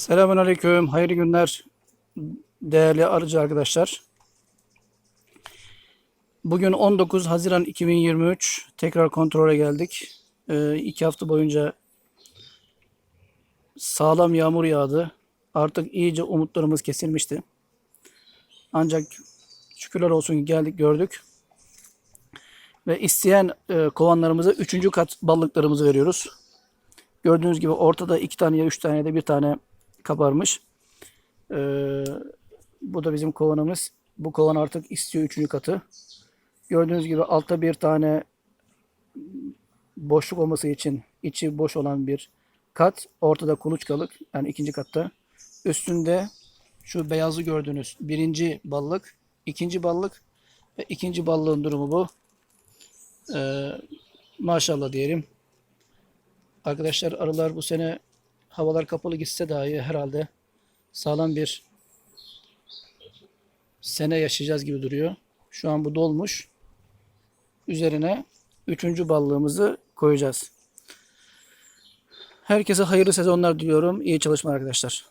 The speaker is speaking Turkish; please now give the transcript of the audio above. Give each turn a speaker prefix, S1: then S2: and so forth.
S1: Selamünaleyküm, hayırlı günler değerli arıcı arkadaşlar. Bugün 19 Haziran 2023 tekrar kontrole geldik. Ee, iki hafta boyunca sağlam yağmur yağdı. Artık iyice umutlarımız kesilmişti. Ancak şükürler olsun ki geldik gördük. Ve isteyen e, kovanlarımıza üçüncü kat balıklarımızı veriyoruz. Gördüğünüz gibi ortada iki tane ya üç tane de bir tane kabarmış. Ee, bu da bizim kovanımız. Bu kovan artık istiyor üçüncü katı. Gördüğünüz gibi altta bir tane boşluk olması için içi boş olan bir kat. Ortada kuluçkalık yani ikinci katta. Üstünde şu beyazı gördüğünüz birinci ballık, ikinci ballık ve ikinci ballığın durumu bu. Ee, maşallah diyelim. Arkadaşlar arılar bu sene havalar kapalı gitse dahi herhalde sağlam bir sene yaşayacağız gibi duruyor. Şu an bu dolmuş. Üzerine üçüncü ballığımızı koyacağız. Herkese hayırlı sezonlar diliyorum. İyi çalışmalar arkadaşlar.